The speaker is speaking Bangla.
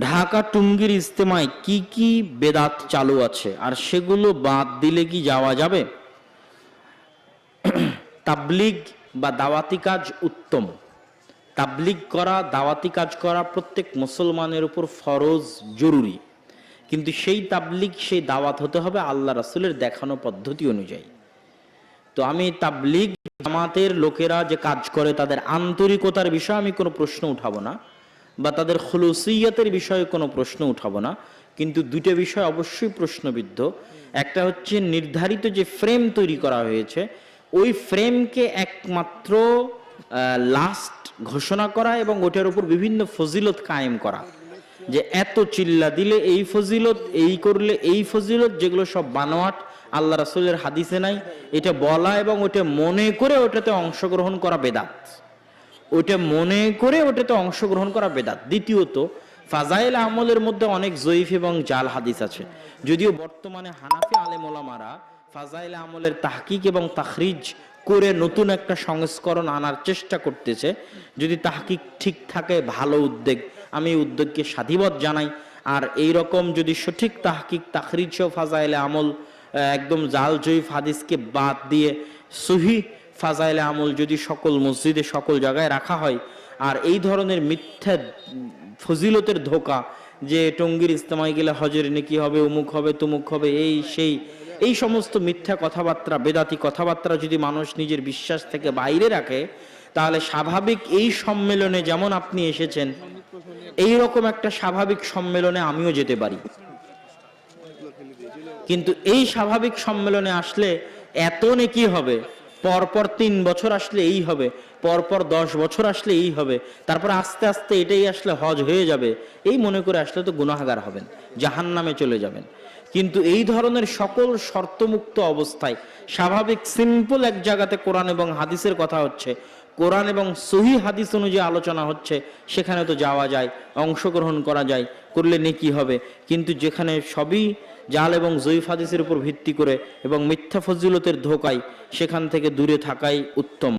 ঢাকা টুঙ্গির ইস্তেমায় কি কি বেদাত চালু আছে? আর সেগুলো বাদ দিলে কি যাওয়া যাবে? তাবলিগ বা দাওয়াতি কাজ উত্তম। তাবলিগ করা, দাওয়াতি কাজ করা প্রত্যেক মুসলমানের উপর ফরজ, জরুরি। কিন্তু সেই তাবলিগ, সেই দাওয়াত হতে হবে আল্লাহ রাসূলের দেখানো পদ্ধতি অনুযায়ী। তো আমি তাবলিগ জামাতের লোকেরা যে কাজ করে তাদের আন্তরিকতার বিষয়ে আমি কোনো প্রশ্ন উঠাবো না। বা তাদের খুলুসিয়তের বিষয়ে কোনো প্রশ্ন উঠাবো না, কিন্তু দুইটা বিষয় অবশ্যই প্রশ্নবিদ্ধ। একটা হচ্ছে নির্ধারিত যে ফ্রেম তৈরি করা হয়েছে, ওই ফ্রেমকে একমাত্র লাস্ট ঘোষণা করা এবং ওটার উপর বিভিন্ন ফজিলত কায়েম করা। যে এত চিল্লা দিলে এই ফজিলত, এই করলে এই ফজিলত, যেগুলো সব বানোয়াট, আল্লাহ রাসূলের হাদিসে নাই, এটা বলা এবং ওটা মনে করে ওটাতে অংশগ্রহণ করা বেদাত। ওইটা মনে করে ওটাতে অংশগ্রহণ করা বেদাত। দ্বিতীয়ত, ফাজাইল আমলের মধ্যে অনেক জয়ীফ এবং জাল হাদিস আছে। যদিও বর্তমানে হানাফি আলেম ওলামারা ফাজাইল আমলের তাহকিক এবং তাখরিজ করে নতুন একটা সংস্করণ আনার চেষ্টা করতেছে। যদি তাহকিক ঠিক থাকে, ভালো উদ্যোগ, আমি উদ্যোগকে সাধুবাদ জানাই। আর এই রকম যদি সঠিক তাহকিক, তাখরিজ ও ফাজাইলে আমল একদম জাল, জয়ীফ হাদিসকে বাদ দিয়ে সহি ফাজাইলে আমল যদি সকল মসজিদে সকল জায়গায় রাখা হয়, আর এই ধরনের মিথ্যা ফজিলতের ধোকা যে টঙ্গির ইস্তেমায় গেলে হজের নেকি হবে অমুক হবে, তুমুক হবে, এই সেই, এই সমস্ত মিথ্যা কথাবার্তা, বেদাতি কথাবার্তা যদি মানুষ নিজের বিশ্বাস থেকে বাইরে রাখে, তাহলে স্বাভাবিক এই সম্মেলনে যেমন আপনি এসেছেন এই রকম একটা স্বাভাবিক সম্মেলনে আমিও যেতে পারি। কিন্তু এই স্বাভাবিক সম্মেলনে আসলে এত নেকি হবে পরপর তিন বছর আসলে এই হবে, পরপর দশ বছর আসলে এই হবে, তারপর আস্তে আস্তে এটাই আসলে হজ হয়ে যাবে, এই মনে করে আসলে তো গুনাহাগার হবেন জাহান নামে চলে যাবেন। কিন্তু এই ধরনের সকল শর্তমুক্ত অবস্থায় স্বাভাবিক সিম্পল এক জায়গাতে কোরআন এবং হাদিসের কথা হচ্ছে কোরআন এবং সহি হাদিস অনুযায়ী আলোচনা হচ্ছে, সেখানে তো যাওয়া যায়, অংশগ্রহণ করা যায়, করলে নেকি হবে। কিন্তু যেখানে সবই জাল এবং জয়ীফ হাদিসের উপর ভিত্তি করে এবং মিথ্যা ফজিলতের ধোকায়, সেখান থেকে দূরে থাকাই উত্তম।